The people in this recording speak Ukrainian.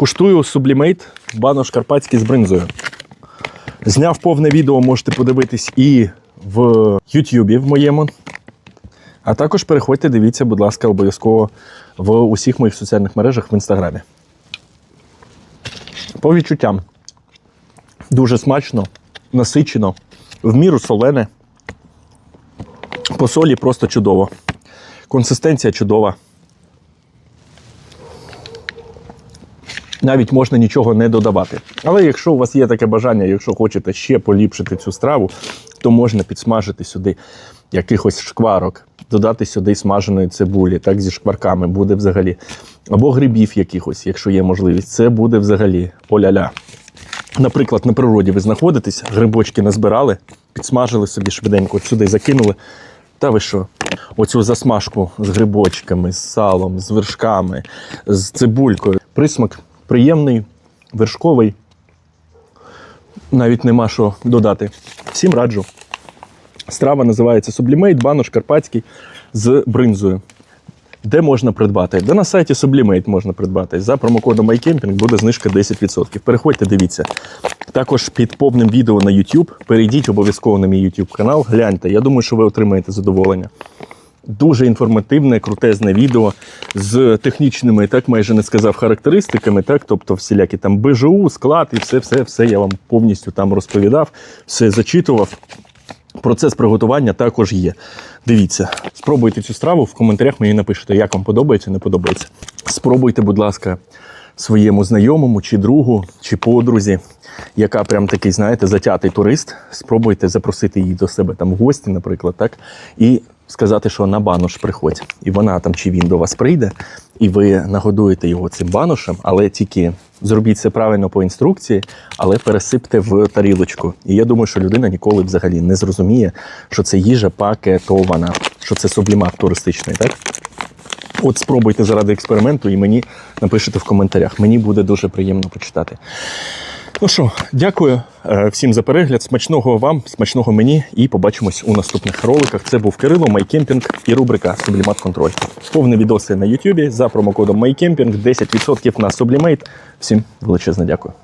Куштую сублімейт банош карпатський з бринзою. Зняв повне відео, можете подивитись і в Ютубі в моєму. А також переходьте, дивіться, будь ласка, обов'язково в усіх моїх соціальних мережах в інстаграмі. По відчуттям. Дуже смачно, насичено, в міру солене. По солі просто чудово. Консистенція чудова. Навіть можна нічого не додавати. Але якщо у вас є таке бажання, якщо хочете ще поліпшити цю страву, то можна підсмажити сюди якихось шкварок, додати сюди смаженої цибулі, так зі шкварками буде взагалі. Або грибів якихось, якщо є можливість. Це буде взагалі оля-ля. Наприклад, на природі ви знаходитесь, грибочки назбирали, підсмажили собі швиденько, от сюди закинули. Та ви що? Оцю засмажку з грибочками, з салом, з вершками, з цибулькою. Присмак приємний, вершковий. Навіть нема що додати. Всім раджу. Страва називається Sublimate, банош карпатський з бринзою. Де можна придбати? Де на сайті Sublimate можна придбати. За промокодом iCamping буде знижка 10%. Переходьте, дивіться. Також під повним відео на YouTube. Перейдіть обов'язково на мій YouTube канал. Гляньте. Я думаю, що ви отримаєте задоволення. Дуже інформативне, крутезне відео з технічними, так майже не сказав, характеристиками, так, тобто всілякі там БЖУ, склад і все, все, все я вам повністю там розповідав, все зачитував. Процес приготування також є. Дивіться, спробуйте цю страву в коментарях мені напишете, як вам подобається, не подобається. Спробуйте, будь ласка, своєму знайомому, чи другу, чи подрузі, яка прям такий, знаєте, затятий турист. Спробуйте запросити її до себе там в гості, наприклад, так, і сказати, що на банош приходь. І вона там чи він до вас прийде, і ви нагодуєте його цим баношем, але тільки зробіть це правильно по інструкції, але пересипте в тарілочку. І я думаю, що людина ніколи взагалі не зрозуміє, що це їжа пакетована, що це сублімат туристичний, так? От спробуйте заради експерименту і мені напишете в коментарях. Мені буде дуже приємно почитати. Ну що, дякую е, всім за перегляд. Смачного вам, смачного мені, і побачимось у наступних роликах. Це був Кирило, Майкемпінг і рубрика Сублімат Контроль. Повні відоси на Ютубі за промокодом Майкемпінг, 10% на Сублімейт. Всім величезне дякую.